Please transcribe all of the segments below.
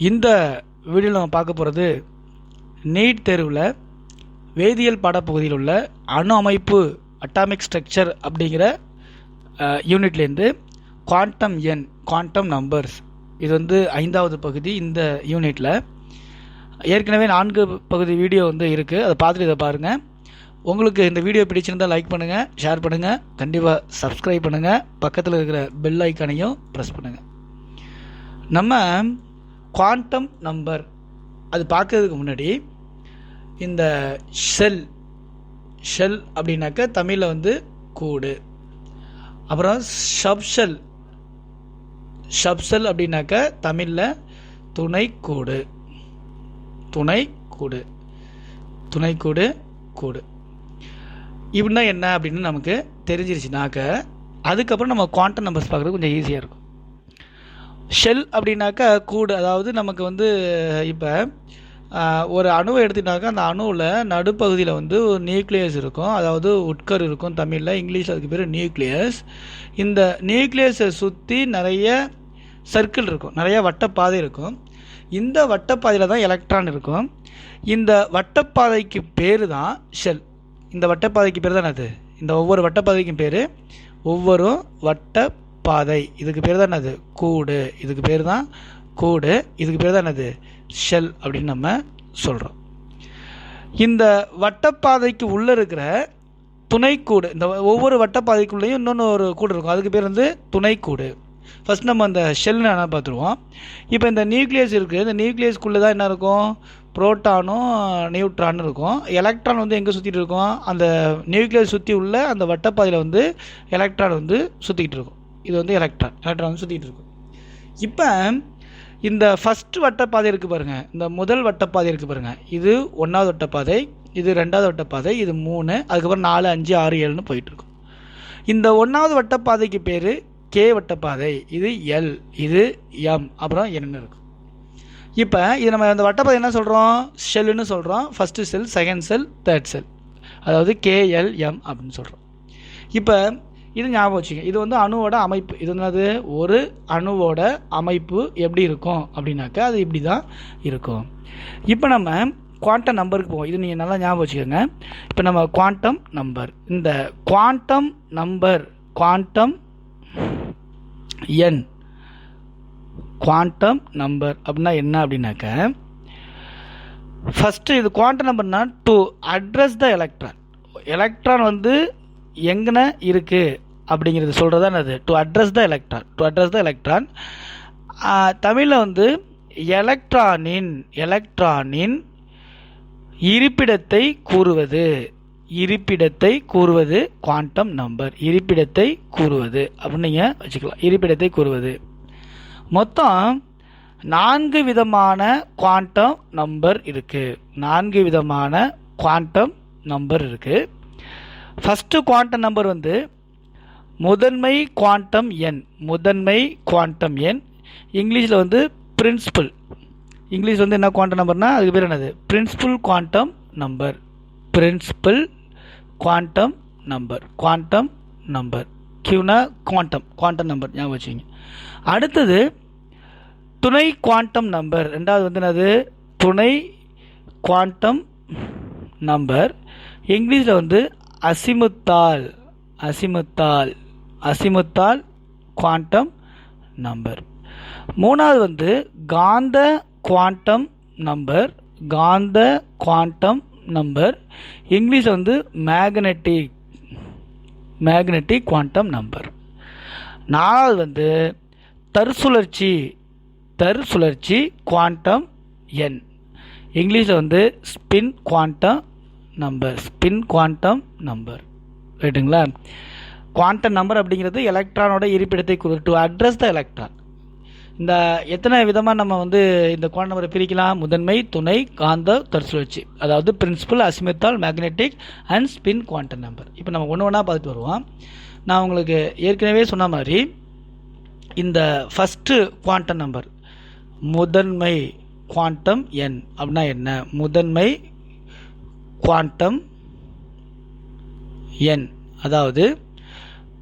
இந்த வீடியோவில் நம்ம பார்க்க போகிறது நீட் தேர்வில் வேதியியல் பாடப்பகுதியில் உள்ள அணு அமைப்பு அட்டாமிக் ஸ்ட்ரக்சர் அப்படிங்கிற யூனிட்லேருந்து குவாண்டம் எண் குவாண்டம் நம்பர்ஸ் இது வந்து ஐந்தாவது பகுதி இந்த யூனிட்டில் ஏற்கனவே நான்கு பகுதி வீடியோ வந்து இருக்குது அதை பார்த்துட்டு இதை பாருங்கள் உங்களுக்கு இந்த வீடியோ பிடிச்சிருந்தால் லைக் பண்ணுங்கள் ஷேர் பண்ணுங்கள் கண்டிப்பாக சப்ஸ்கிரைப் பண்ணுங்கள் பக்கத்தில் இருக்கிற பெல் ஐக்கானையும் ப்ரெஸ் பண்ணுங்கள் நம்ம குவாண்டம் நம்பர் அது பார்க்கறதுக்கு முன்னாடி இந்த ஷெல் ஷெல் அப்படின்னாக்க தமிழில் வந்து கூடு. அப்புறம் ஷப்ஷல் ஷப்ஷல் அப்படின்னாக்க தமிழில் துணைக்கூடு. துணைக்கூடு. துணைக்கூடு கூடு. இப்படின்னா என்ன அப்படின்னு நமக்கு தெரிஞ்சிருச்சுனாக்க அதுக்கப்புறம் நம்ம குவாண்டம் நம்பர்ஸ் பார்க்குறது கொஞ்சம் ஈஸியாக இருக்கும். ஷெல் அப்படின்னாக்கா கூடு. அதாவது நமக்கு வந்து இப்போ ஒரு அணுவை எடுத்துட்டாக்கா அந்த அணுவில் நடுப்பகுதியில் வந்து ஒரு நியூக்ளியஸ் இருக்கும். அதாவது உட்கர் இருக்கும் தமிழில். இங்கிலீஷில் அதுக்கு பேர் நியூக்ளியஸ். இந்த நியூக்ளியஸை சுற்றி நிறைய சர்க்கிள் இருக்கும். நிறைய வட்டப்பாதை இருக்கும். இந்த வட்டப்பாதையில் தான் எலக்ட்ரான் இருக்கும். இந்த வட்டப்பாதைக்கு பேர் தான் ஷெல். இந்த வட்டப்பாதைக்கு பேர் தான் அது இந்த ஒவ்வொரு வட்டப்பாதைக்கும் பேர். ஒவ்வொரு பாதை. இதுக்கு பேர் தான் என்னது? கூடு. இதுக்கு பேர் தான் கூடு. இதுக்கு பேர் தான் என்னது? ஷெல் அப்படின்னு நம்ம சொல்கிறோம் இந்த வட்டப்பாதைக்கு உள்ளே இருக்கிற துணைக்கூடு இந்த ஒவ்வொரு வட்டப்பாதைக்குள்ளேயும் இன்னொன்று ஒரு கூடு இருக்கும். அதுக்கு பேர் வந்து துணைக்கூடு. ஃபஸ்ட் நம்ம அந்த ஷெல்னு என்ன பார்த்துருவோம். இப்போ இந்த நியூக்ளியஸ் இருக்குது இந்த நியூக்ளியஸ்க்குள்ளே தான் என்ன இருக்கும்? புரோட்டானும் நியூட்ரானும் இருக்கும். எலக்ட்ரான் வந்து எங்கே சுற்றிட்டு இருக்கும்? அந்த நியூக்ளியஸ் சுற்றி உள்ள அந்த வட்டப்பாதையில் வந்து எலக்ட்ரான் வந்து சுற்றிக்கிட்டு இருக்கும். இது வந்து எலக்ட்ரான் எலக்ட்ரான் வந்து சுற்றிட்டு இருக்கும் இப்போ இந்த ஃபஸ்ட் வட்டப்பாதை இருக்குது பாருங்கள் இந்த முதல் வட்டப்பாதை இருக்குது பாருங்கள் இது ஒன்றாவது வட்டப்பாதை இது ரெண்டாவது வட்டப்பாதை இது மூணு அதுக்கப்புறம் நாலு அஞ்சு ஆறு ஏழுன்னு போயிட்டுருக்கும் இந்த ஒன்றாவது வட்டப்பாதைக்கு பேர் கே வட்டப்பாதை. இது எல் இது எம் அப்புறம் என்ன இருக்கும் இப்போ இது நம்ம அந்த வட்டப்பாதை என்ன சொல்கிறோம் ஷெல்லுன்னு சொல்கிறோம் first cell second cell third cell அதாவது கேஎல்எம் அப்படின்னு சொல்கிறோம் இப்போ இது ஞாபகம் வச்சுங்க. இது வந்து அணுவோட அமைப்பு. இது என்னது? ஒரு அணுவோட அமைப்பு எப்படி இருக்கும்? அப்படின்னாக்கா அது இப்படி தான் இருக்கும். இப்போ நம்ம குவாண்டம் நம்பருக்கு போவோம். இது நீங்கள் நல்லா ஞாபகம் வச்சுக்கோங்க. இப்போ நம்ம குவாண்டம் நம்பர் இந்த குவாண்டம் நம்பர் குவாண்டம் எண் குவாண்டம் நம்பர் அப்படின்னா என்ன அப்படின்னாக்க ஃபஸ்ட்டு இது quantum நம்பர்னால் to address the electron electron வந்து எங்கன இருக்குது அப்படிங்கிறது சொல்கிறது தான் அது to address the electron to address the electron தமிழில் வந்து எலக்ட்ரானின் எலக்ட்ரானின் இருப்பிடத்தை கூறுவது. இருப்பிடத்தை கூறுவது குவாண்டம் நம்பர் இருப்பிடத்தை கூறுவது. அப்படின்னு நீங்கள் வச்சுக்கலாம். இருப்பிடத்தை கூறுவது. மொத்தம் நான்கு விதமான குவாண்டம் நம்பர் இருக்குது நான்கு விதமான குவாண்டம் நம்பர் இருக்குது ஃபஸ்ட்டு குவாண்டம் நம்பர் வந்து முதன்மை குவாண்டம் எண் முதன்மை குவாண்டம் எண் இங்கிலீஷில் வந்து பிரின்சிபல் இங்கிலீஷ் வந்து என்ன குவாண்டம் நம்பர்னால் அதுக்கு பேர் என்னது? Principal quantum number principal quantum number quantum number கியூனா quantum quantum number ஞாபகம் வச்சுங்க அடுத்தது துணை குவாண்டம் நம்பர் ரெண்டாவது வந்து என்னது? துணை குவாண்டம் நம்பர் இங்கிலீஷில் வந்து azimuthal azimuthal azimuthal quantum number மூணாவது வந்து காந்த குவாண்டம் நம்பர் காந்த குவாண்டம் நம்பர் இங்கிலீஷ் வந்து மேக்னெட்டிக் மேக்னெட்டிக் குவாண்டம் நம்பர் நாலாவது வந்து தற்சுழற்சி தற்சுழற்சி குவாண்டம் எண் இங்கிலீஷில் வந்து spin quantum number spin quantum number ரைட்டுங்களா குவாண்டம் நம்பர் அப்படிங்கிறது எலக்ட்ரானோட இருப்பிடத்தை டு அட்ரஸ் த எலக்ட்ரான் இந்த எத்தனை விதமாக நம்ம வந்து இந்த குவாண்டம் நம்பரை பிரிக்கலாம்? முதன்மை துணை காந்த தற்சுழற்சி. அதாவது principal azimuthal magnetic and spin quantum number இப்போ நம்ம ஒன்று ஒன்றா பார்த்துட்டு வருவோம். நான் உங்களுக்கு ஏற்கனவே சொன்ன மாதிரி இந்த ஃபஸ்ட்டு குவாண்டம் நம்பர் முதன்மை குவாண்டம் எண் அப்படின்னா என்ன? முதன்மை குவாண்டம் எண் அதாவது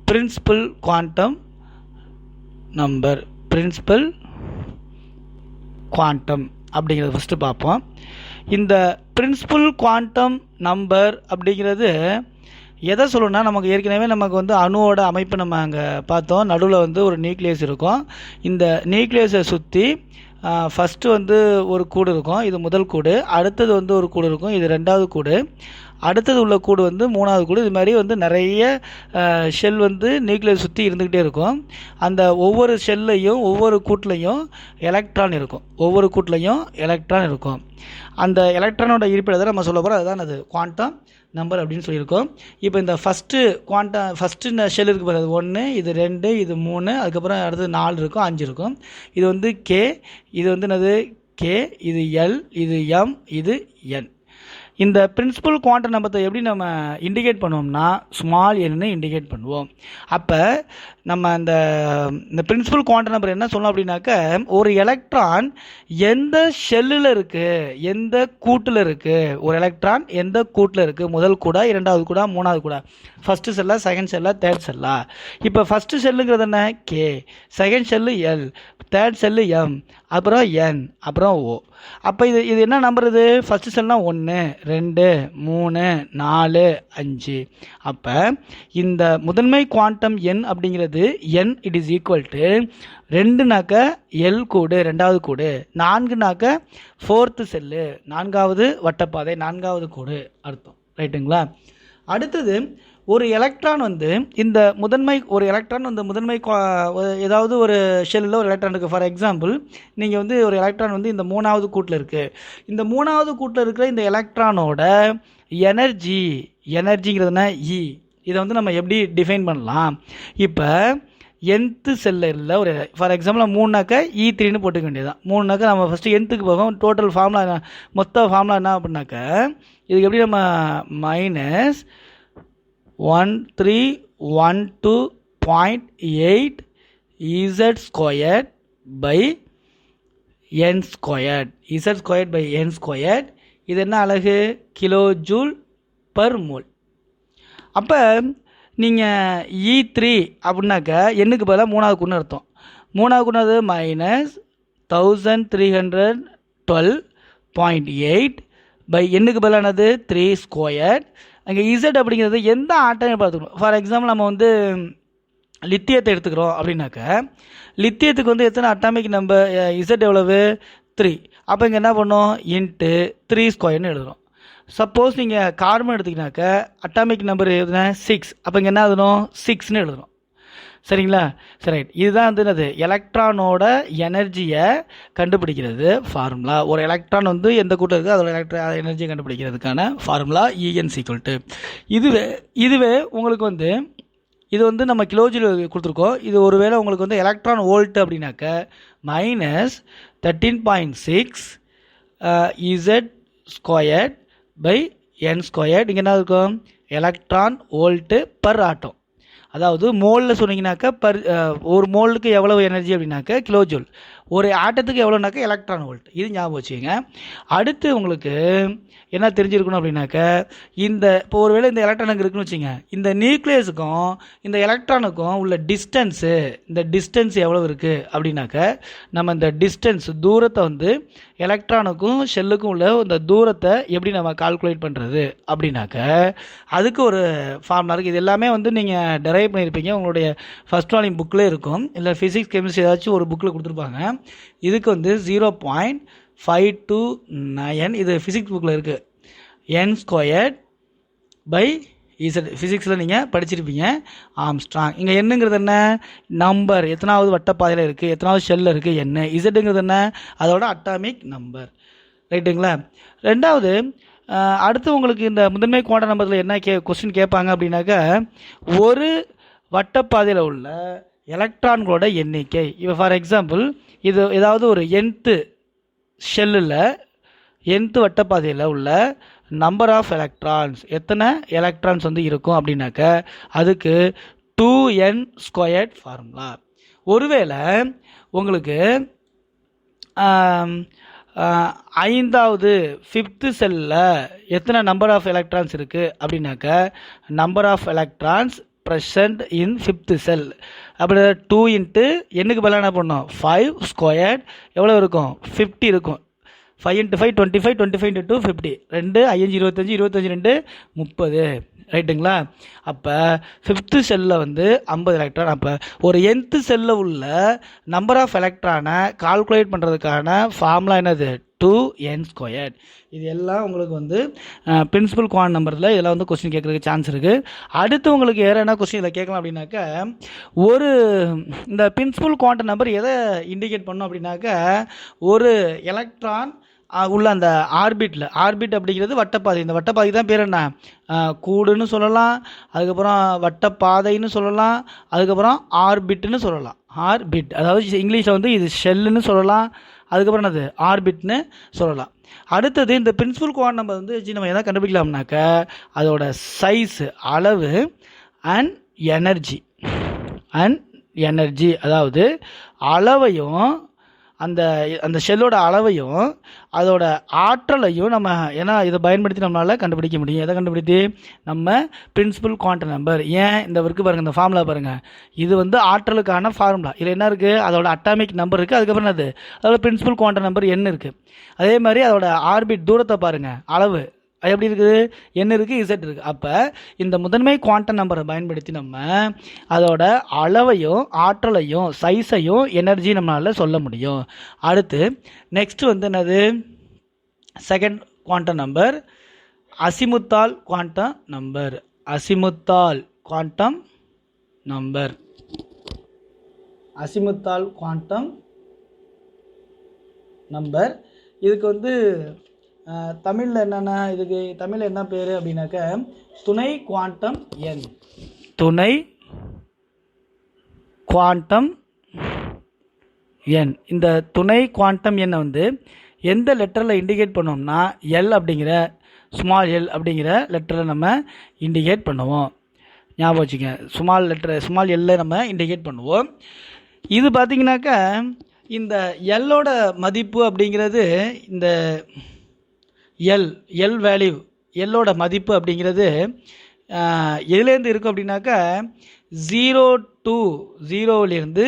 principal quantum number principal quantum அப்படிங்கிறத ஃபஸ்ட்டு பார்ப்போம். இந்த பிரின்சிபல் குவாண்டம் நம்பர் அப்படிங்கிறது எதை சொல்லணும்னா நமக்கு ஏற்கனவே நமக்கு வந்து அணுவோட அமைப்பு நம்ம அங்கே பார்த்தோம். நடுவில் வந்து ஒரு நியூக்ளியஸ் இருக்கும். இந்த நியூக்ளியஸை சுற்றி ஃபஸ்ட்டு வந்து ஒரு கூடு இருக்கும். இது முதல் கூடு. அடுத்தது வந்து ஒரு கூடு இருக்கும். இது ரெண்டாவது கூடு. அடுத்தது உள்ள கூடு வந்து மூணாவது கூடு. இது மாதிரி வந்து நிறைய ஷெல் வந்து நியூக்ளியர் சுற்றி இருந்துக்கிட்டே இருக்கும். அந்த ஒவ்வொரு ஷெல்லையும் ஒவ்வொரு கூட்டிலையும் எலக்ட்ரான் இருக்கும். ஒவ்வொரு கூட்லையும் எலக்ட்ரான் இருக்கும். அந்த எலக்ட்ரானோட இருப்பிடத்தை நம்ம சொல்ல போகிறோம் அதுதான் அது குவாண்டம் நம்பர் அப்படின்னு சொல்லியிருக்கோம். இப்போ இந்த ஃபஸ்ட்டு குவாண்டம் ஃபஸ்ட்டு ஷெல் இருக்கு பாரு. அது ஒன்று இது ரெண்டு இது மூணு அதுக்கப்புறம் அடுத்தது நாலு இருக்கும் அஞ்சு இருக்கும். இது வந்து கே இது வந்து என்னது? கே இது எல் இது எம் இது என் இந்த பிரின்சிபல் குவாண்டம் நம்பத்தை எப்படி நம்ம இண்டிகேட் பண்ணுவோம்னா ஸ்மால் என்னு இண்டிகேட் பண்ணுவோம். அப்போ நம்ம அந்த இந்த பிரின்சிபல் குவாண்டம் நம்பர் என்ன சொல்லணும் அப்படின்னாக்க ஒரு எலக்ட்ரான் எந்த ஷெல்லில் இருக்குது எந்த கூட்டில் இருக்குது ஒரு எலக்ட்ரான் எந்த கூட்டில் இருக்குது முதல் கூட இரண்டாவது கூட மூணாவது கூட? ஃபஸ்ட்டு செல்லா செகண்ட் செல்லா தேர்ட் செல்லா இப்போ ஃபஸ்ட்டு செல்லுங்கிறது என்ன? K second shell L third shell M அப்புறம் என் அப்புறம் ஓ அப்போ இது இது என்ன நம்பர் இது? ஃபஸ்ட்டு செல்னால் ஒன்று ரெண்டு மூணு நாலு அஞ்சு. அப்போ இந்த முதன்மை குவாண்டம் எண் அப்படிங்கிறது N it is equal to ரெண்டுனாக்க L கூடு ரெண்டாவது கூடு. நான்குனாக்க ஃபோர்த்து செல்லு நான்காவது வட்டப்பாதை நான்காவது கூடு அர்த்தம். ரைட்டுங்களா அடுத்தது ஒரு எலக்ட்ரான் வந்து இந்த முதன்மை ஒரு எலக்ட்ரான் வந்து முதன்மை ஏதாவது ஒரு ஷெல்லில் ஒரு எலக்ட்ரான் இருக்குது ஃபார் எக்ஸாம்பிள் நீங்கள் வந்து ஒரு எலக்ட்ரான் வந்து இந்த மூணாவது கூட்டில் இருக்குது இந்த மூணாவது கூட்டில் இருக்கிற இந்த எலக்ட்ரானோட எனர்ஜி எனர்ஜிங்கிறதுனா இ இதை வந்து நம்ம எப்படி டிஃபைன் பண்ணலாம்? இப்போ என்த்து செல்லில் ஒரு ஃபார் எக்ஸாம்பிள் மூணுனாக்கா இ த்ரீன்னு போட்டுக்க வேண்டியதான் மூணுனாக்கா நம்ம ஃபஸ்ட்டு என்த்துக்கு போகும். டோட்டல் ஃபார்முலா மொத்த ஃபார்முலா என்ன அப்படின்னாக்கா இதுக்கு எப்படி நம்ம minus one three one two point eight Z squared by N squared Z squared by N squared இது என்ன அழகு கிலோ ஜூல் பர் மோல் அப்போ நீங்கள் இ e த்ரீ அப்படின்னாக்க எண்ணுக்கு பதிலாக மூணாவது குன்னு அர்த்தம். மூணாவது குன்னது minus thousand three hundred twelve point eight by எண்ணுக்கு பதிலானது த்ரீ ஸ்கொயர் அங்கே இசட் அப்படிங்கிறது எந்த ஆட்டையும் பார்த்துக்கணும். ஃபார் எக்ஸாம்பிள் நம்ம வந்து லித்தியத்தை எடுத்துக்கிறோம் அப்படின்னாக்க லித்தியத்துக்கு வந்து எத்தனை அட்டாமிக் நம்பர் இசட் எவ்வளவு? த்ரீ அப்போ இங்கே என்ன பண்ணோம்? இன்ட்டு த்ரீ ஸ்கொயர்னு எழுதுகிறோம் சப்போஸ் நீங்கள் கார்பன் எடுத்திங்கனாக்க அட்டாமிக் நம்பர் எழுதுனா சிக்ஸ் அப்போ இங்கே என்ன எழுதணும்? சிக்ஸ்னு எழுதணும். சரிங்களா? சரி ரைட் இதுதான் வந்து என்னது? எலக்ட்ரானோட எனர்ஜியை கண்டுபிடிக்கிறது ஃபார்முலா ஒரு எலக்ட்ரான் வந்து எந்த கூட்டம் இருக்குது அதோட எலக்ட்ரா எனர்ஜியை கண்டுபிடிக்கிறதுக்கான formula E n equal to இதுவே இதுவே உங்களுக்கு வந்து இது வந்து நம்ம கிலோஜில் கொடுத்துருக்கோம். இது ஒருவேளை உங்களுக்கு வந்து எலக்ட்ரான் வோல்ட் அப்படின்னாக்க minus thirteen point six Z squared by N squared இங்கே என்ன இருக்கும்? எலக்ட்ரான் வோல்ட்டு பர் ஆட்டம் அதாவது மோலில் சொன்னீங்கன்னாக்கா பர் ஒரு மோலுக்கு எவ்வளவு எனர்ஜி அப்படின்னாக்க கிலோ ஜூல் ஒரு ஆட்டத்துக்கு எவ்வளோனாக்கா எலக்ட்ரான் வோல்ட் இது ஞாபகம் வச்சுக்கோங்க. அடுத்து உங்களுக்கு என்ன தெரிஞ்சிருக்கணும் அப்படின்னாக்க இந்த இப்போ ஒருவேளை இந்த எலக்ட்ரானுக்கு இருக்குன்னு வச்சுங்க இந்த நியூக்ளியஸுக்கும் இந்த எலக்ட்ரானுக்கும் உள்ள டிஸ்டன்ஸு இந்த டிஸ்டன்ஸ் எவ்வளோ இருக்குது அப்படின்னாக்க நம்ம இந்த டிஸ்டன்ஸ் தூரத்தை வந்து எலக்ட்ரானுக்கும் ஷெல்லுக்கும் உள்ள இந்த தூரத்தை எப்படி நம்ம கால்குலேட் பண்ணுறது அப்படின்னாக்க அதுக்கு ஒரு ஃபார்முலா இருக்குது இது எல்லாமே வந்து நீங்கள் டெரைவ் பண்ணியிருப்பீங்க. உங்களுடைய ஃபஸ்ட் வாலிங் புக்கில் இருக்கும். இல்லை ஃபிசிக்ஸ் கெமிஸ்ட்ரி ஏதாச்சும் ஒரு புக்கில் கொடுத்துருப்பாங்க. இதுக்கு வந்து zero point five two nine இது ஃபிசிக்ஸ் புக்கில் இருக்குது என் ஸ்கொயர்ட் பை இசட் ஃபிசிக்ஸில் நீங்கள் படிச்சிருப்பீங்க. ஆம்ஸ்ட்ராங் இங்கே என்னங்கிறது என்ன? நம்பர் எத்தனாவது வட்டப்பாதையில் இருக்குது எத்தனாவது ஷெல்லில் இருக்குது என்ன இசட்டுங்கிறது என்ன? அதோட அட்டாமிக் நம்பர் ரைட்டுங்களா ரெண்டாவது அடுத்து உங்களுக்கு இந்த முதன்மை குவாண்ட நம்பரில் என்ன கே கொஸ்டின் கேட்பாங்க அப்படின்னாக்கா ஒரு வட்டப்பாதையில் உள்ள எலக்ட்ரான்களோட எண்ணிக்கை. இப்போ ஃபார் எக்ஸாம்பிள் இது ஏதாவது ஒரு என்த்து ஷெல்லில் என்த்து வட்டப்பாதையில் உள்ள நம்பர் ஆஃப் எலக்ட்ரான்ஸ் எத்தனை எலக்ட்ரான்ஸ் வந்து இருக்கும் அப்படின்னாக்க அதுக்கு டூ என் ஸ்கொயர்ட் ஃபார்முலா ஒருவேளை உங்களுக்கு ஐந்தாவது ஃபிஃப்த்து செல்லில் எத்தனை நம்பர் ஆஃப் எலக்ட்ரான்ஸ் இருக்குது அப்படின்னாக்க number of electrons present in fifth shell அப்படி டூ இன்ட்டு என்னுக்கு பதிலாக என்ன பண்ணோம் ஃபைவ் ஸ்கொயர்ட் எவ்வளோ இருக்கும்? ஃபிஃப்டி இருக்கும். Five into five twenty five twenty five into two fifty ரெண்டு ஐயஞ்சு இருபத்தஞ்சி இருபத்தஞ்சி ரெண்டு முப்பது. ரைட்டுங்களா அப்போ ஃபிஃப்த்து செல்லில் வந்து ஐம்பது எலக்ட்ரான் அப்போ ஒரு என்த்து செல்லில் உள்ள நம்பர் ஆஃப் எலக்ட்ரானை கால்குலேட் பண்ணுறதுக்கான ஃபார்முலா என்னது? டூ என் ஸ்கொயர் இது எல்லாம் உங்களுக்கு வந்து பிரின்சிபல் குவான் நம்பரில் இதெல்லாம் வந்து கொஸ்டின் கேட்குறதுக்கு சான்ஸ் இருக்குது அடுத்து உங்களுக்கு வேறு என்ன கொஸ்டின் இதை கேட்கலாம் அப்படின்னாக்கா ஒரு இந்த பிரின்சிபல் குவாண்டம் நம்பர் எதை இண்டிகேட் பண்ணும் அப்படின்னாக்கா ஒரு எலக்ட்ரான் உள்ள அந்த ஆர்பிட்டில் ஆர்பிட் அப்படிங்கிறது வட்டப்பாதை. இந்த வட்டப்பாதை தான் பேர் என்ன? கூடுன்னு சொல்லலாம் அதுக்கப்புறம் வட்டப்பாதைன்னு சொல்லலாம் அதுக்கப்புறம் ஆர்பிட்னு சொல்லலாம். ஆர்பிட் அதாவது இங்கிலீஷில் வந்து இது ஷெல்லுன்னு சொல்லலாம். அதுக்கப்புறம் என்னது? ஆர்பிட்னு சொல்லலாம். அடுத்தது இந்த பிரின்சிபல் குவான் நம்பர் வந்து வச்சு நம்ம எதாவது கண்டுபிடிக்கலாம்னாக்க அதோட சைஸு அளவு அண்ட் எனர்ஜி அண்ட் எனர்ஜி அதாவது அளவையும் அந்த அந்த ஷெல்லோட அளவையும் அதோட ஆற்றலையும் நம்ம ஏன்னா இதை பயன்படுத்தி நம்மளால் கண்டுபிடிக்க முடியும். எதை கண்டுபிடித்து? நம்ம பிரின்சிபல் குவாண்டம் நம்பர் ஏன் இந்த ஒர்க்கு பாருங்கள் இந்த ஃபார்முலா பாருங்கள் இது வந்து ஆற்றலுக்கான ஃபார்முலா இதில் என்ன இருக்குது அதோட அட்டாமிக் நம்பர் இருக்குது அதுக்கப்புறம் என்னது? அதோட பிரின்சிபல் குவாண்டம் நம்பர் என்ன இருக்குது அதே மாதிரி அதோட ஆர்பிட் தூரத்தை பாருங்கள் அளவு. அது எப்படி இருக்குது? என்ன இருக்குது இசட் இருக்குது அப்போ இந்த முதன்மை குவாண்டம் நம்பரை பயன்படுத்தி நம்ம அதோட அளவையும் ஆற்றலையும் சைஸையும் எனர்ஜி நம்மளால் சொல்ல முடியும். அடுத்து நெக்ஸ்ட் வந்து என்னது? Second quantum number azimuthal quantum number azimuthal quantum number azimuthal quantum number இதுக்கு வந்து தமிழில் என்னென்ன இதுக்கு தமிழில் என்ன பேர் அப்படின்னாக்க துணை குவாண்டம் எண். துணை குவாண்டம் எண். இந்த துணை குவாண்டம் எண்ணை வந்து எந்த லெட்டரில் இண்டிகேட் பண்ணோம்னா எல் அப்படிங்கிற ஸ்மால் எல் அப்படிங்கிற லெட்டரில் நம்ம இண்டிகேட் பண்ணுவோம். ஞாபகம் வச்சுங்க ஸ்மால் லெட்டர் ஸ்மால் எல்ல நம்ம இண்டிகேட் பண்ணுவோம். இது பார்த்தீங்கன்னாக்கா இந்த எல்லோட மதிப்பு அப்படிங்கிறது இந்த எல் எல் வேல்யூ எல்லோட மதிப்பு அப்படிங்கிறது எதுலேருந்து இருக்கும் அப்படின்னாக்கா ஜீரோ டூ ஜீரோவிலேருந்து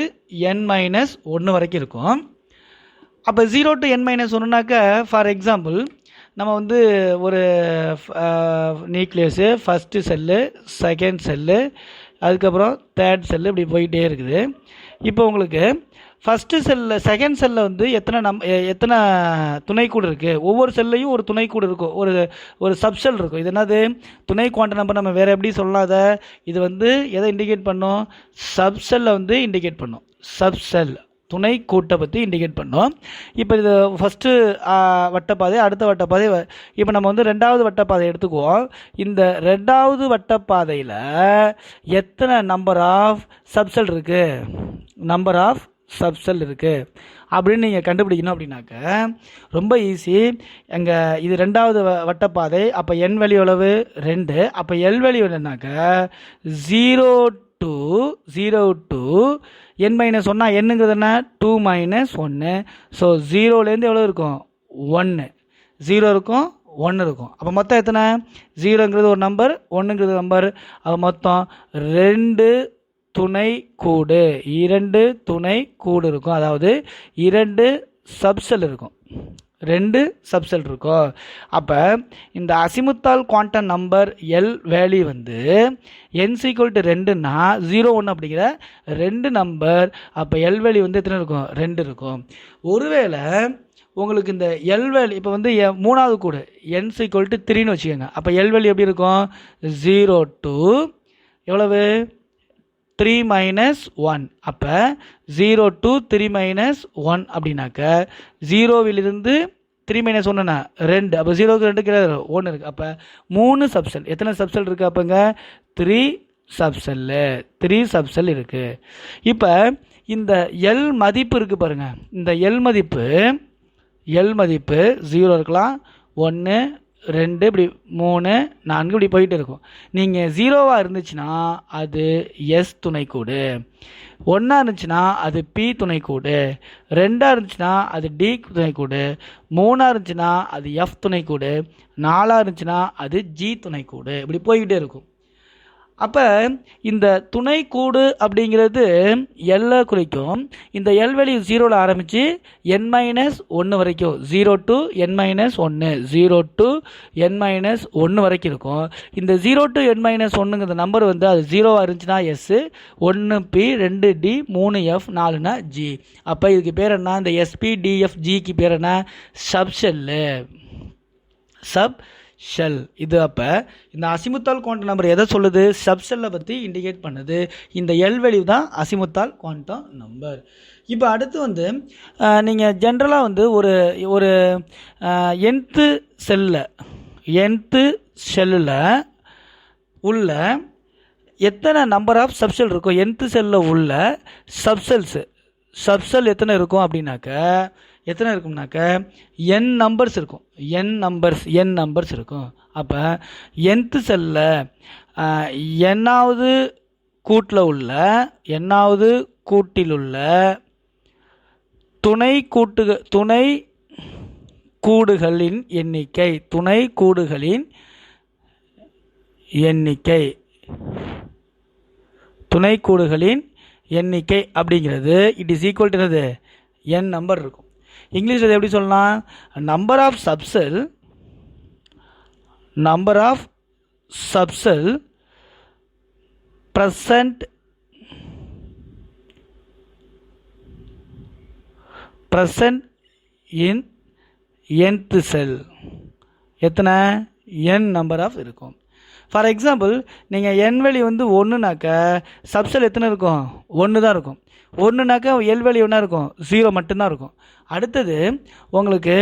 என் மைனஸ் ஒன்று வரைக்கும் இருக்கும். அப்போ ஜீரோ டு என் மைனஸ் ஒன்றுனாக்கா ஃபார் எக்ஸாம்பிள் நம்ம வந்து ஒரு nucleus first shell second shell அதுக்கப்புறம் தேர்ட் செல்லு இப்படி போயிட்டே இருக்குது. இப்போ உங்களுக்கு ஃபஸ்ட்டு செல்லில் செகண்ட் செல்லில் வந்து எத்தனை நம் எத்தனை துணைக்கூடு இருக்குது ஒவ்வொரு செல்லையும் ஒரு துணைக்கூடு இருக்கும். ஒரு ஒரு சப்செல் இருக்கும். இது என்னது? துணை குவாண்டம் நம்பர் நம்ம வேறு எப்படி சொல்லாத? இது வந்து எதை இண்டிகேட் பண்ணும்? சப்செல்லை வந்து இண்டிகேட் பண்ணும். சப்செல் துணை கூட்டை பற்றி இண்டிகேட் பண்ணோம். இப்போ இது ஃபஸ்ட்டு வட்டப்பாதை அடுத்த வட்டப்பாதை இப்போ நம்ம வந்து ரெண்டாவது வட்டப்பாதை எடுத்துக்குவோம். இந்த ரெண்டாவது வட்டப்பாதையில் எத்தனை நம்பர் ஆஃப் சப்செல் இருக்குது நம்பர் ஆஃப் சப்செல் இருக்குது அப்படின்னு நீங்கள் கண்டுபிடிக்கணும் அப்படின்னாக்க ரொம்ப ஈஸி எங்கள் இது ரெண்டாவது வ- வட்டப்பாதை அப்போ என் வேல்யூ எவ்வளவு ரெண்டு. அப்போ எல் வெளி என்னன்னாக்க zero two zero two N minus ஒன்னா என்னங்கிறது என்ன? டூ மைனஸ் ஒன்று ஸோ ஜீரோலேருந்து எவ்வளோ இருக்கும்? ஒன்று ஜீரோ இருக்கும் ஒன்று இருக்கும். அப்போ மொத்தம் எத்தனை? ஜீரோங்கிறது ஒரு நம்பர் ஒன்றுங்கிறது நம்பர் அப்போ மொத்தம் ரெண்டு துணை கூடு. இரண்டு துணை கூடு இருக்கும். அதாவது இரண்டு சப்செல் இருக்கும். ரெண்டு சப்செல் இருக்கும். அப்போ இந்த azimuthal quantum number L value வந்து என் சீக்குவல் டு ரெண்டுன்னா ஜீரோ ஒன்று அப்படிங்கிற ரெண்டு நம்பர் அப்போ எல் வேல்யூ வந்து எத்தனை இருக்கும்? ரெண்டு இருக்கும். ஒருவேளை உங்களுக்கு இந்த எல் வேல்யூ இப்போ வந்து மூணாவது கூடு. என் சீக்குவல் டு த்ரீன்னு வச்சுக்கோங்க. அப்போ எல் வேல்யூ எப்படி இருக்கும்? ஜீரோ டூ எவ்வளவு? த்ரீ மைனஸ் ஒன் அப்போ zero two three minus one அப்படின்னாக்க ஜீரோவிலிருந்து த்ரீ மைனஸ் ஒன்றுண்ணா ரெண்டு. அப்போ ஜீரோக்கு ரெண்டு கிலோ ஒன்று இருக்குது அப்போ மூணு சப்செல் எத்தனை சப்செல் இருக்குது அப்போங்க? த்ரீ சப்செல்லு த்ரீ சப்செல் இருக்குது இப்போ இந்த எல் மதிப்பு இருக்குது பாருங்கள் இந்த எல் மதிப்பு எல் மதிப்பு ஜீரோ இருக்கலாம். ஒன்று ரெண்டு இப்படி மூணு நான்கு இப்படி போயிட்டு இருக்கும். நீங்கள் ஜீரோவாக இருந்துச்சுன்னா அது எஸ் துணைக்கூடு. ஒன்றா இருந்துச்சுன்னா அது பி துணைக்கூடு. ரெண்டாக இருந்துச்சுன்னா அது டி துணைக்கூடு. மூணாக இருந்துச்சுன்னா அது எஃப் துணைக்கூடு. நாலாக இருந்துச்சுன்னா அது ஜி துணைக்கூடு. இப்படி போய்கிட்டே இருக்கும். அப்போ இந்த துணை கூடு அப்படிங்கிறது எல்லை குறிக்கும். இந்த எல் வேல்யூ ஜீரோவில் ஆரம்பித்து என் மைனஸ் ஒன்று வரைக்கும். ஜீரோ டு என் மைனஸ் ஒன்று ஜீரோ டு என் மைனஸ் ஒன்று வரைக்கும் இருக்கும். இந்த ஜீரோ டு என் மைனஸ் ஒன்றுங்கிற நம்பர் வந்து அது ஜீரோவாக இருந்துச்சுன்னா எஸ்ஸு ஒன்று பி ரெண்டு டி மூணு எஃப் நாலுனா ஜி அப்போ இதுக்கு பேர் என்ன? இந்த எஸ்பி டிஎஃப் ஜிக்கு பேர் என்ன? சப்ஷெல்லு சப் ஷெல் இது அப்போ இந்த அசிமுத்தால் குவாண்டம் நம்பர் எதை சொல்லுது? சப்செல்லை பற்றி இண்டிகேட் பண்ணுது. இந்த எல் வேல்யூ தான் அசிமுத்தால் குவாண்டம் நம்பர் இப்போ அடுத்து வந்து நீங்கள் ஜென்ரலாக வந்து ஒரு ஒரு என்த்து செல்லில் என்த்து செல்லில் உள்ள எத்தனை நம்பர் ஆஃப் சப்செல் இருக்கும் என்த்து செல்லில் உள்ள சப்செல்ஸு சப்செல் எத்தனை இருக்கும் அப்படின்னாக்க எத்தனை இருக்கும்னாக்க என் நம்பர்ஸ் இருக்கும். என் நம்பர்ஸ் என் நம்பர்ஸ் இருக்கும். அப்போ என்த்து செல்லில் எண்ணாவது கூட்டில் உள்ள எண்ணாவது கூட்டில் உள்ள துணை கூட்டுக துணை கூடுகளின் எண்ணிக்கை துணை கூடுகளின் எண்ணிக்கை துணை கூடுகளின் எண்ணிக்கை அப்படிங்கிறது இட் இஸ் ஈக்குவல் டு என்னது? என் நம்பர் இருக்கும். இங்கிலீஷில் எப்படி சொல்லலாம்? Number of subshell number of subshell present present in nth shell எத்தனை? என் நம்பர் ஆஃப் இருக்கும். ஃபார் எக்ஸாம்பிள் நீங்கள் என்வெளி வந்து ஒன்றுனாக்க சப்செல் எத்தனை இருக்கும்? ஒன்று தான் இருக்கும். ஒன்றுனாக்கா எல் வேல்யூ என்ன இருக்கும்? ஜீரோ மட்டும்தான் இருக்கும். அடுத்தது உங்களுக்கு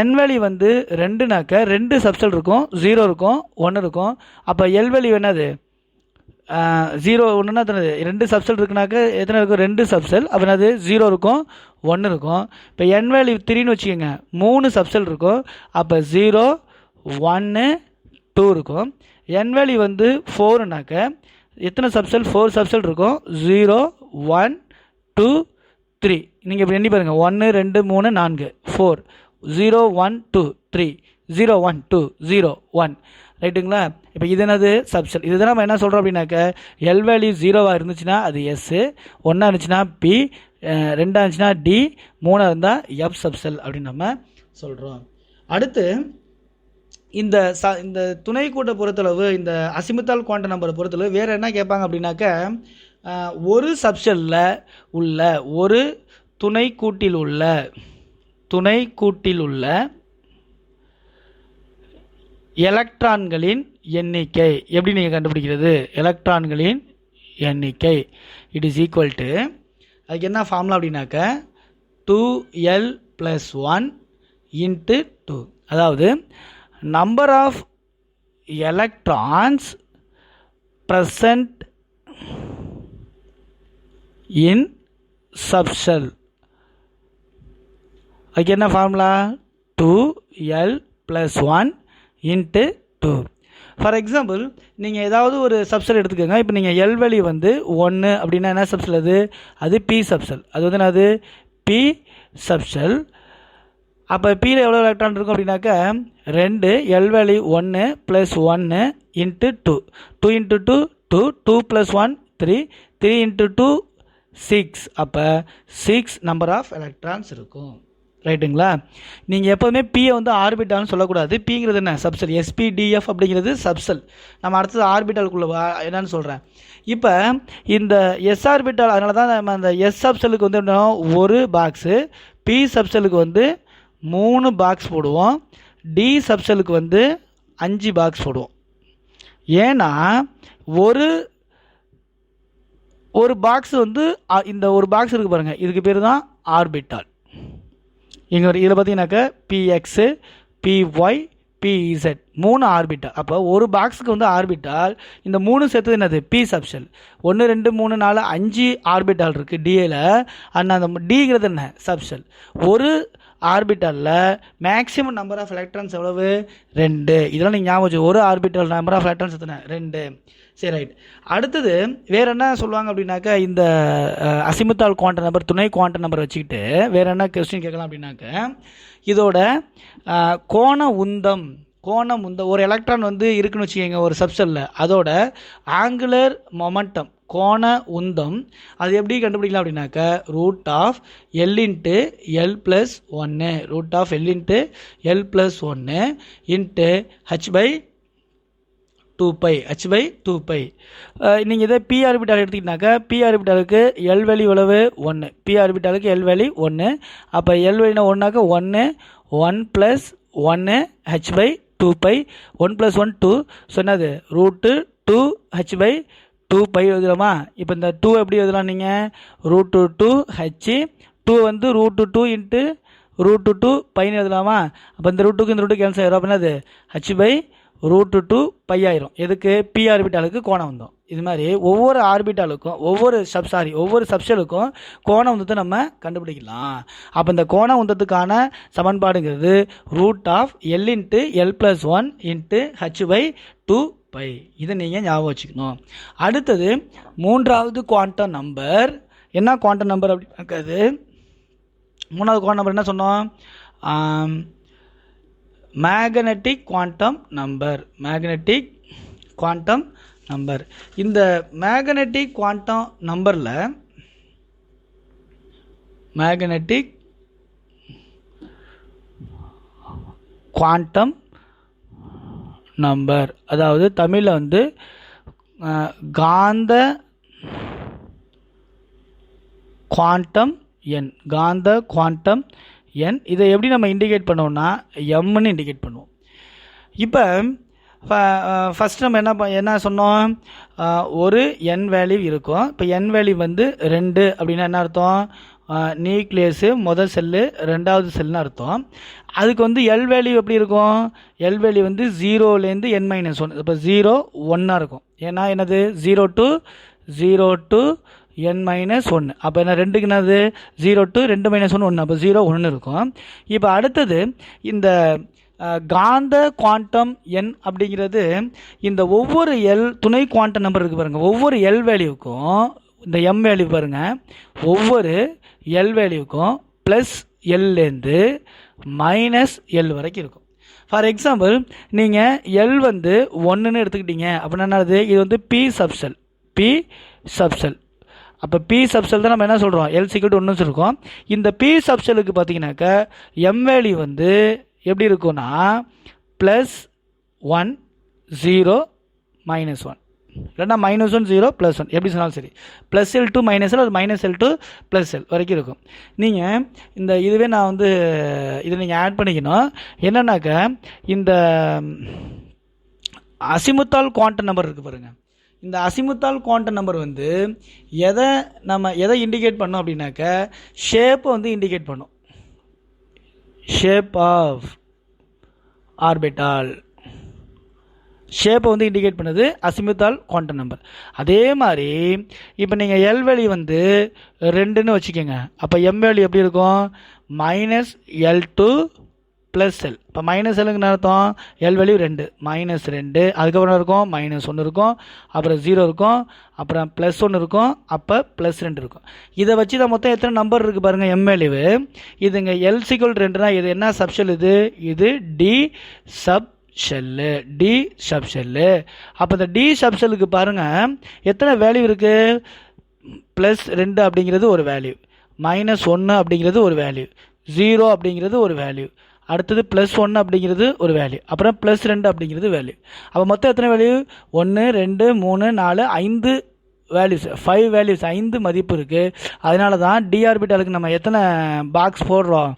என் வேல்யூ வந்து ரெண்டுனாக்க ரெண்டு சப்செல் இருக்கும். ஜீரோ இருக்கும் ஒன்று இருக்கும். அப்போ எல் வேல்யூ என்னது? ஜீரோ ஒன்றுனா எத்தனை ரெண்டு சப்செல் இருக்குனாக்க எத்தனை இருக்கும்? ரெண்டு சப்செல் அப்போ என்னது? ஜீரோ இருக்கும் ஒன்று இருக்கும். இப்போ என் வேல்யூ த்ரீன்னு வச்சுக்கோங்க. மூணு சப்செல் இருக்கும். அப்போ ஜீரோ ஒன்று டூ இருக்கும். என் வேல்யூ வந்து ஃபோருனாக்க எத்தனை சப்செல் ஃபோர் சப்செல் இருக்கும். ஜீரோ ஒன் டூ த்ரீ நீங்கள் இப்படி எண்ணி பாருங்கள் ஒன்று ரெண்டு மூணு நான்கு. Four zero one two three zero one two zero one ரைட்டுங்களா இப்போ இது என்னது? சப்செல் இதுதான் நம்ம என்ன சொல்கிறோம் அப்படின்னாக்க எல் வேல்யூ ஜீரோவாக இருந்துச்சுன்னா அது எஸ்ஸு ஒன்றா இருந்துச்சுன்னா பி ரெண்டாக இருந்துச்சுன்னா டி மூணாக இருந்தால் எஃப் சப்செல் அப்படின்னு நம்ம சொல்கிறோம் அடுத்து இந்த ச இந்த துணை கூட்ட பொறுத்தளவு இந்த அசிமுத்தால் குவாண்ட நம்பரை பொறுத்தளவு வேறு என்ன கேட்பாங்க அப்படின்னாக்க ஒரு சப்ஷெல்லில் உள்ள ஒரு துணை கூட்டில் உள்ள துணை கூட்டில் உள்ள எலக்ட்ரான்களின் எண்ணிக்கை. எப்படி நீங்கள் கண்டுபிடிக்கிறது? எலக்ட்ரான்களின் எண்ணிக்கை. இட் இஸ் ஈக்குவல் டு அதுக்கு என்ன ஃபார்முலா அப்படின்னாக்க two L plus one into two அதாவது number of electrons present in subshell அதுக்கு என்ன formula two L plus one into two for example நீங்கள் ஏதாவது ஒரு சப்செல் எடுத்துக்கோங்க. இப்போ நீங்கள் எல் வெளி வந்து ஒன்று அப்படின்னா என்ன சப்சல் அது? அது பி சப்சல் அது வந்து என்னது? பி சப்ஷல் அப்போ பியில் எவ்வளோ எலக்ட்ரான் இருக்கும் அப்படின்னாக்க ரெண்டு எல் வேலி ஒன்று ப்ளஸ் ஒன்று into two two into two two two plus one three three into two six அப்போ சிக்ஸ் நம்பர் ஆஃப் எலக்ட்ரான்ஸ் இருக்கும். ரைட்டுங்களா நீங்கள் எப்போதுமே பியை வந்து ஆர்பிட்டால்னு சொல்லக்கூடாது. பிங்கிறது என்ன? சப்செல் எஸ்பிடிஎஃப் அப்படிங்கிறது சப்செல் நம்ம அடுத்தது ஆர்பிட்டாலுக்குள்ள வா என்னன்னு சொல்கிறேன் இப்போ இந்த எஸ் ஆர்பிட்டால் அதனால தான் நம்ம அந்த எஸ் சப்செலுக்கு வந்து என்ன ஒரு பாக்ஸு பி சப்செலுக்கு வந்து மூணு பாக்ஸ் போடுவோம். டி சப்செலுக்கு வந்து அஞ்சு பாக்ஸ் போடுவோம். ஏன்னா ஒரு ஒரு பாக்ஸ் வந்து இந்த ஒரு பாக்ஸ் இருக்குது பாருங்கள் இதுக்கு பேர் தான் ஆர்பிட்டால் இங்கே இதில் பார்த்தீங்கன்னாக்கா பிஎக்ஸு பிஒய் பிஇசட் மூணு ஆர்பிட்டால் அப்போ ஒரு பாக்ஸுக்கு வந்து ஆர்பிட்டால் இந்த மூணு சேர்த்தது என்னது? பி சப்ஷல் ஒன்று ரெண்டு மூணு நாலு அஞ்சு ஆர்பிட்டால் இருக்குது டிஏல அண்ட் அந்த டிங்கிறது என்ன? சப்ஷல் ஒரு ஆர்பிட்டலில் மேக்ஸிமம் நம்பர் ஆஃப் எலக்ட்ரான்ஸ் எவ்வளவு? ரெண்டு. இதெல்லாம் நீங்கள் ஞாபகம் ஒரு ஆர்பிட்டல் நம்பர் ஆஃப் எலக்ட்ரான்ஸ் எத்தனை? ரெண்டு. சரி ரைட் அடுத்தது வேற என்ன சொல்லுவாங்க அப்படின்னாக்கா இந்த அசிமுத்தால் குவாண்ட நம்பர் துணை குவாண்ட நம்பர் வச்சுக்கிட்டு வேற என்ன கொஸ்டின் கேட்கலாம் அப்படின்னாக்க இதோட கோண உந்தம் கோணம் உந்த ஒரு எலக்ட்ரான் வந்து இருக்குன்னு வச்சுக்கோங்க ஒரு சப்செல்லில் அதோட ஆங்குலர் மொமெண்டம் கோண உந்தம் அது எப்படி கண்டுபிடிக்கலாம் அப்படின்னாக்க root of L into L plus ஒன்று root of L into L plus ஒன்று into H by two pi H by two pi நீங்கள் இதே பி ஆர்பிட்டால் எடுத்துக்கிட்டாக்கா பி ஆர்பிட்டாலுக்கு எல் வேல்யூ எவ்வளவு ஒன்று பி ஆர்பிட்டாலுக்கு எல் வேல்யூ ஒன்று அப்போ எல் வேல்யூனா ஒன்றாக்க ஒன்று ஒன் ப்ளஸ் ஒன்று H by two pi one plus one two சொன்னது root two H by two pi எழுதுலாமா இப்போ இந்த டூ எப்படி எழுதலாம் நீங்கள் ரூட்டு டூ ஹச்சு டூ வந்து root two into root two பைன்னு எழுதலாமா? அப்போ இந்த ரூட்டுக்கு இந்த ரூட்டு கேன்சல் ஆயிரும். அப்படின்னா அது H by root two pi ஆயிரும். எதுக்கு? பி ஆர்பிட்டாலுக்கு கோணம் வந்தோம். இது மாதிரி ஒவ்வொரு ஆர்பிட்டாலுக்கும் ஒவ்வொரு சப் சாரி ஒவ்வொரு சப்ஷலுக்கும் கோண உந்தத்தை நம்ம கண்டுபிடிக்கலாம். அப்போ இந்த கோண உந்தத்துக்கான சமன்பாடுங்கிறது root of L into L plus one into H by two pi இதை நீங்கள் ஞாபகம் வச்சுக்கணும். அடுத்தது மூன்றாவது குவாண்டம் நம்பர் என்ன குவாண்டம் நம்பர் அப்படின்னாக்காது மூணாவது குவாண்டம் நம்பர் என்ன சொன்னோம்? Magnetic quantum number magnetic quantum number இந்த மேக்னட்டிக் குவாண்டம் நம்பரில் மேக்னட்டிக் குவாண்டம் நம்பர் அதாவது தமிழில் வந்து காந்த குவாண்டம் எண். காந்த குவாண்டம் என் இதை எப்படி நம்ம இண்டிகேட் பண்ணுவோம்னா எம்னு இண்டிகேட் பண்ணுவோம். இப்போ ஃபஸ்ட் நம்ம என்ன என்ன சொன்னோம்? ஒரு என் வேல்யூ இருக்கும். இப்போ என் வேல்யூ வந்து ரெண்டு அப்படின்னா என்ன அர்த்தம்? நியூக்ளியஸு முதல் செல்லு ரெண்டாவது செல்லுன்னு அர்த்தம். அதுக்கு வந்து எல் வேல்யூ எப்படி இருக்கும்? எல் வேல்யூ வந்து ஜீரோலேருந்து என் மைனஸ் ஒன் இப்போ ஜீரோ ஒன்னாக இருக்கும். ஏன்னா என்னது? Zero to zero to N minus ஒன்று அப்போ என்ன ரெண்டுக்கு என்னது? ஜீரோ டூ ரெண்டு மைனஸ் ஒன்று ஒன்று அப்போ ஜீரோ ஒன்று இருக்கும். இப்போ அடுத்தது இந்த காந்த குவாண்டம் எண் அப்படிங்கிறது இந்த ஒவ்வொரு எல் துணை குவாண்டம் நம்பர் இருக்குது பாருங்கள் ஒவ்வொரு எல் வேல்யூக்கும் இந்த எம் வேல்யூ பாருங்கள் ஒவ்வொரு எல் வேல்யூக்கும் ப்ளஸ் எல்லேருந்து மைனஸ் எல் வரைக்கும் இருக்கும். ஃபார் எக்ஸாம்பிள் நீங்கள் எல் வந்து ஒன்றுன்னு எடுத்துக்கிட்டீங்க. அப்படின்னா என்னது? இது வந்து பி சப்செல் பி சப்செல் அப்போ பி சப்செல் தான் நம்ம என்ன சொல்கிறோம் எல் சிக்கல் ஒன்று வச்சுருக்கோம் இந்த பி சப்செலுக்கு பார்த்தீங்கன்னாக்க எம் வேல்யூ வந்து எப்படி இருக்கும்னா plus one zero minus one இல்லைன்னா minus one zero plus one எப்படி சொன்னாலும் சரி. Plus L to minus L அது minus L to plus L வரைக்கும் இருக்கும். நீங்கள் இந்த இதுவே நான் வந்து இதை நீங்கள் ஆட் பண்ணிக்கணும். என்னன்னாக்க இந்த அசிமுத்தால் குவாண்டம் நம்பர் இருக்குது பாருங்கள் இந்த அசிமுத்தால் குவாண்டம் நம்பர் வந்து எதை நம்ம எதை இண்டிகேட் பண்ணோம் அப்படின்னாக்க ஷேப்பை வந்து இண்டிகேட் பண்ணும். ஷேப் ஆஃப் ஆர்பிட்டால் ஷேப்பை வந்து இண்டிகேட் பண்ணுது அசிமுத்தால் குவாண்டம் நம்பர் அதே மாதிரி இப்போ நீங்கள் எல் வேலி வந்து ரெண்டுன்னு வச்சுக்கோங்க. அப்போ எம் வேலி எப்படி இருக்கும்? Minus L to plus L இப்போ மைனஸ் எல்லுங்கன்னு அர்த்தம்? எல் வேல்யூ ரெண்டு. மைனஸ் ரெண்டு. அதுக்கப்புறம் இருக்கும்? மைனஸ் ஒன்று இருக்கும். அப்புறம் ஜீரோ இருக்கும். அப்புறம் ப்ளஸ் ஒன்று இருக்கும். அப்போ ப்ளஸ் ரெண்டு இருக்கும். இதை வச்சு தான் மொத்தம் எத்தனை நம்பர் இருக்குது பாருங்கள் எம்எல்யூ இதுங்க எல் சிக்கல் ரெண்டுனா இது என்ன சப்ஷெல் இது? இது D subshell D subshell அப்போ இந்த டி சப் ஷெல்லுக்கு பாருங்கள் எத்தனை வேல்யூ இருக்குது ப்ளஸ் ரெண்டு அப்படிங்கிறது ஒரு வேல்யூ மைனஸ் ஒன்று அப்படிங்கிறது ஒரு வேல்யூ ஜீரோ அப்படிங்கிறது ஒரு வேல்யூ அடுத்தது ப்ளஸ் ஒன்று அப்படிங்கிறது ஒரு வேல்யூ அப்புறம் ப்ளஸ் ரெண்டு அப்படிங்கிறது வேல்யூ அப்போ மொத்தம் எத்தனை வேல்யூ ஒன்று ரெண்டு மூணு நாலு ஐந்து வேல்யூஸ் ஃபைவ் வேல்யூஸ் ஐந்து மதிப்பு இருக்குது அதனால தான் டிஆர்பிட்டாலுக்கு நம்ம எத்தனை பாக்ஸ் போடுறோம்?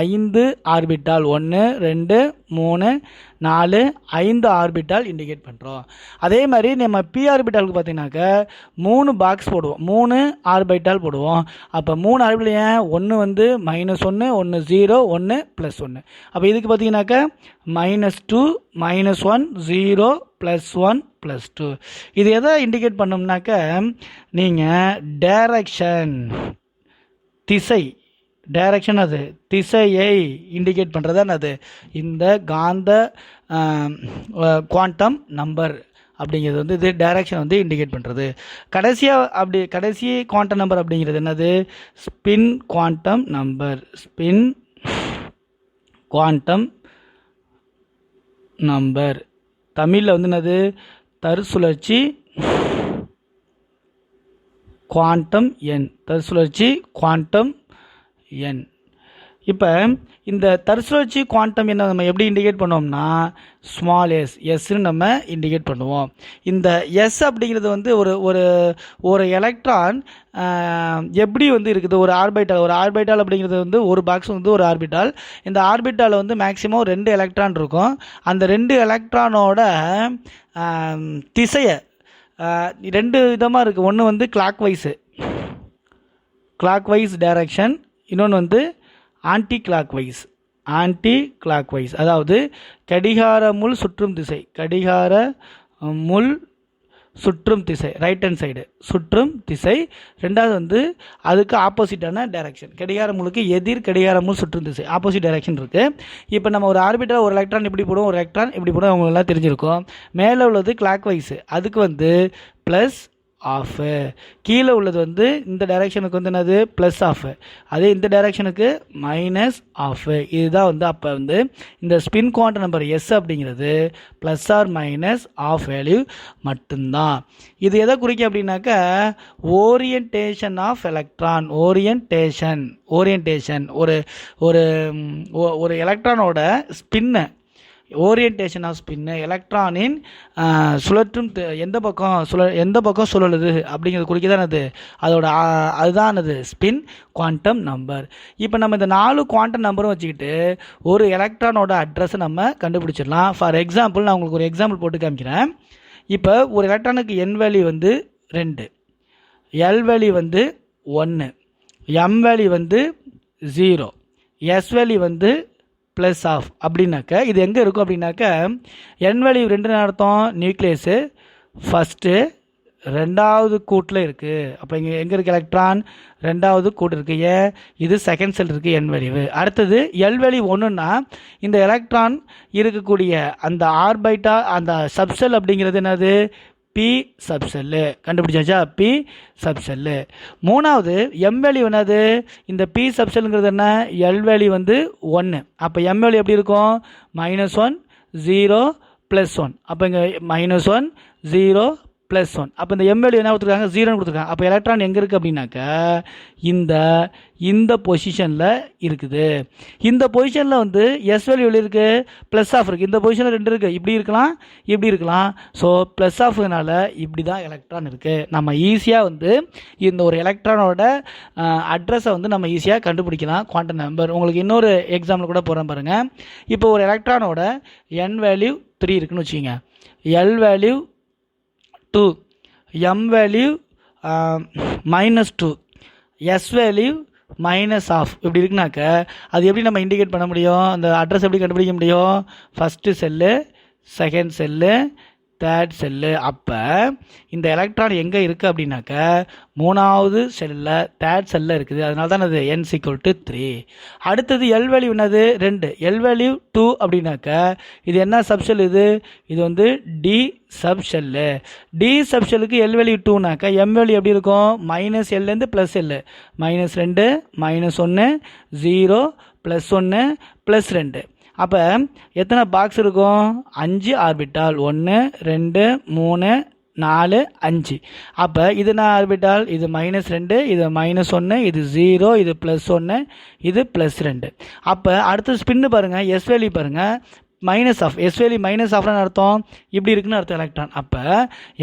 ஐந்து ஆர்பிட்டால் ஒன்று ரெண்டு மூணு நாலு ஐந்து ஆர்பிட்டால் இண்டிகேட் பண்ணுறோம் அதே மாதிரி நம்ம பி ஆர்பிட்டாலுக்கு பார்த்தீங்கன்னாக்க மூணு பாக்ஸ் போடுவோம். மூணு ஆர்பிட்டால் போடுவோம். அப்போ மூணு ஆர்பிட்டல் ஏன்? ஒன்று வந்து மைனஸ் ஒன்று ஒன்று ஜீரோ ஒன்று ப்ளஸ் ஒன்று அப்போ இதுக்கு பார்த்தீங்கன்னாக்க minus two minus one zero plus one plus two இது எதை இண்டிகேட் பண்ணோம்னாக்க நீங்கள் டேரக்ஷன் திசை டைரக்ஷன் அது. திசையை இண்டிகேட் பண்ணுறது அது. இந்த காந்த குவாண்டம் நம்பர் அப்படிங்கிறது வந்து இது டைரக்ஷன் வந்து இண்டிகேட் பண்ணுறது கடைசியாக அப்படி கடைசி குவாண்டம் நம்பர் அப்படிங்கிறது என்னது? Spin quantum number spin quantum number தமிழில் வந்து என்னது? தற்சுழற்சி குவாண்டம் எண். தற்சுழற்சி குவாண்டம் எண் இப்போ இந்த தற்சுழற்சி குவாண்டம் என்ன நம்ம எப்படி இண்டிகேட் பண்ணுவோம்னா ஸ்மால் எஸ் எஸ்ன்னு நம்ம இண்டிகேட் பண்ணுவோம். இந்த எஸ் அப்படிங்கிறது வந்து ஒரு ஒரு ஒரு எலக்ட்ரான் எப்படி வந்து இருக்குது? ஒரு ஆர்பிட்டால் ஒரு ஆர்பிட்டால் அப்படிங்கிறது வந்து ஒரு பாக்ஸ் வந்து ஒரு ஆர்பிட்டால் இந்த ஆர்பிட்டால் வந்து மேக்ஸிமம் ரெண்டு எலக்ட்ரான் இருக்கும். அந்த ரெண்டு எலக்ட்ரானோட திசையை ரெண்டு விதமாக இருக்குது ஒன்று வந்து clockwise clockwise direction இன்னொன்று வந்து anticlockwise anticlockwise அதாவது கடிகார முள் சுற்றும் திசை. கடிகார முள் சுற்றும் திசை. ரைட் ஹேண்ட் சைடு சுற்றும் திசை. ரெண்டாவது வந்து அதுக்கு ஆப்போசிட்டான டைரக்ஷன் கடிகார முழுக்கு எதிர் கடிகார முள் சுற்றும் திசை. ஆப்போசிட் டைரக்ஷன் இருக்குது இப்போ நம்ம ஒரு ஆர்பிட்டர் ஒரு எலக்ட்ரான் இப்படி போடுவோம் ஒரு எலக்ட்ரான் இப்படி போடுவோம் அவங்களெல்லாம் தெரிஞ்சிருக்கும். மேலே உள்ளது கிளாக் வைஸ் அதுக்கு வந்து ப்ளஸ் ஆஃபு கீழே உள்ளது வந்து இந்த டைரெக்ஷனுக்கு வந்து என்னது? ப்ளஸ் ஆஃபு அதே இந்த டைரெக்ஷனுக்கு மைனஸ் ஆஃபு இதுதான் வந்து அப்போ வந்து இந்த ஸ்பின் குவாண்டம் நம்பர் எஸ் அப்படிங்கிறது plus or minus of value மட்டும்தான். இது எதை குறிக்கும் அப்படின்னாக்கா orientation of electron orientation orientation ஒரு ஒரு ஒரு எலக்ட்ரானோட ஸ்பின்னை ஓரியன்டேஷன் ஆஃப் ஸ்பின்னு எலக்ட்ரானின் சுழற்றும் எந்த பக்கம் சுழ எந்த பக்கம் சுழலுது அப்படிங்கிறது குறிக்க தான் அது. அதோட அதுதான் அது ஸ்பின் குவாண்டம் நம்பர் இப்போ நம்ம இந்த நாலு குவாண்டம் நம்பரும் வச்சுக்கிட்டு ஒரு எலக்ட்ரானோட அட்ரஸை நம்ம கண்டுபிடிச்சிடலாம். ஃபார் எக்ஸாம்பிள் நான் உங்களுக்கு ஒரு எக்ஸாம்பிள் போட்டு காமிக்கிறேன். இப்போ ஒரு எலக்ட்ரானுக்கு என் வேல்யூ வந்து ரெண்டு. எல் வேல்யூ வந்து ஒன்று எம் வேல்யூ வந்து ஜீரோ எஸ் வேல்யூ வந்து ப்ளஸ் ஆஃப் அப்படின்னாக்க இது எங்கே இருக்கும் அப்படின்னாக்க என் வேல்யூ ரெண்டு அர்த்தம் நியூக்ளியஸு ஃபஸ்ட்டு ரெண்டாவது கூட்டில் இருக்குது அப்போ இங்கே எங்கே இருக்குது எலக்ட்ரான் ரெண்டாவது கூட்டு இருக்குது ஏன்? இது செகண்ட் செல் இருக்குது என் வேல்யூ அடுத்தது எல் வேல்யூ ஒன்றுன்னா இந்த எலக்ட்ரான் இருக்கக்கூடிய அந்த ஆர்பைட்டா அந்த சப்செல் அப்படிங்கிறது என்னது? பி சப்செல்லு கண்டுபிடிச்சாச்சா? பி சப்செல்லு மூணாவது எம் வேல்யூ என்னது? இந்த பி சப்செல்லுங்கிறது என்ன? எல் வேல்யூ வந்து ஒன்று அப்போ எம் வேல்யூ எப்படி இருக்கும்? Minus one zero plus one அப்போ இங்கே minus one zero plus one அப்போ இந்த எம் வேல்யூ என்ன கொடுத்துருக்காங்க? ஜீரோன்னு கொடுத்துருக்காங்க. அப்போ எலக்ட்ரான் எங்கே இருக்குது அப்படின்னாக்கா இந்த இந்த பொசிஷனில் இருக்குது. இந்த பொசிஷனில் வந்து எஸ் வேல்யூ இருக்குது ப்ளஸ் ஆஃப் இருக்குது இந்த பொசிஷனில் ரெண்டு இருக்குது இப்படி இருக்கலாம் இப்படி இருக்கலாம். ஸோ ப்ளஸ் ஆஃப்னால இப்படி தான் எலக்ட்ரான் இருக்குது நம்ம ஈஸியாக வந்து இந்த ஒரு எலக்ட்ரானோட அட்ரஸை வந்து நம்ம ஈஸியாக கண்டுபிடிக்கலாம் குவாண்டம் நம்பர் உங்களுக்கு இன்னொரு எக்ஸாம்பிள் கூட போகிறேன் பாருங்கள் இப்போ ஒரு எலக்ட்ரானோட என் வேல்யூ த்ரீ இருக்குன்னு வச்சுக்கோங்க. L value two M value minus two S value minus half இப்படி இருக்குனாக்க அது எப்படி நம்ம இண்டிகேட் பண்ண முடியும்? அந்த அட்ரஸ் எப்படி கண்டுபிடிக்க முடியும்? First shell second shell third shell அப்போ இந்த எலக்ட்ரான் எங்கே இருக்குது அப்படின்னாக்க மூணாவது செல்லில் தேர்ட் செல்லில் இருக்குது. அதனால தான் அது என் சீக்குவல் டு த்ரீ அடுத்தது எல் வேல்யூ என்னது? ரெண்டு. எல் வேல்யூ டூ அப்படின்னாக்க இது என்ன சப்ஷெல் இது? இது வந்து டி சப் ஷெல்லு டி சப் ஷெல்லுக்கு எல் வேல்யூ டூனாக்க எம் வேல்யூ எப்படி இருக்கும்? மைனஸ் எல்லேருந்து ப்ளஸ் எல்லு மைனஸ் ரெண்டு மைனஸ் ஒன்று ஜீரோ ப்ளஸ் ஒன்று ப்ளஸ் ரெண்டு. அப்போ எத்தனை பாக்ஸ் இருக்கும்? அஞ்சு ஆர்பிட்டால் ஒன்று ரெண்டு மூணு நாலு அஞ்சு. அப்போ இது நான் ஆர்பிட்டால் இது மைனஸ் ரெண்டு இது மைனஸ் ஒன்று இது ஜீரோ இது ப்ளஸ் ஒன்று இது ப்ளஸ் ரெண்டு. அப்போ அடுத்த ஸ்பின்னு பாருங்கள் எஸ் வேலி பாருங்கள் minus half S value minus ஆஃப்னு அர்த்தம். இப்படி இருக்குன்னு அர்த்தம் எலக்ட்ரான் அப்போ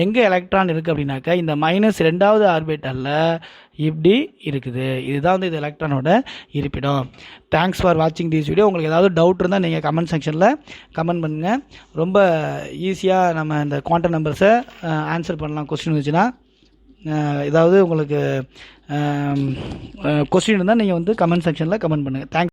எங்கே எலக்ட்ரான் இருக்குது அப்படின்னாக்கா இந்த மைனஸ் ரெண்டாவது ஆர்பிட்டலில் இப்படி இருக்குது. இதுதான் வந்து இது எலக்ட்ரானோட இருப்பிடம். தேங்க்ஸ் ஃபார் வாட்சிங் திஸ் வீடியோ உங்களுக்கு ஏதாவது டவுட் இருந்தால் நீங்கள் கமெண்ட் செக்ஷனில் கமெண்ட் பண்ணுங்கள் ரொம்ப ஈஸியாக நம்ம இந்த குவான்டம் நம்பர்ஸை ஆன்சர் பண்ணலாம் கொஸ்டின் இருந்துச்சுன்னா. ஏதாவது உங்களுக்கு கொஸ்டின் இருந்தால் நீங்கள் வந்து கமெண்ட் செக்ஷனில் கமெண்ட் பண்ணுங்கள் தேங்க்ஸ்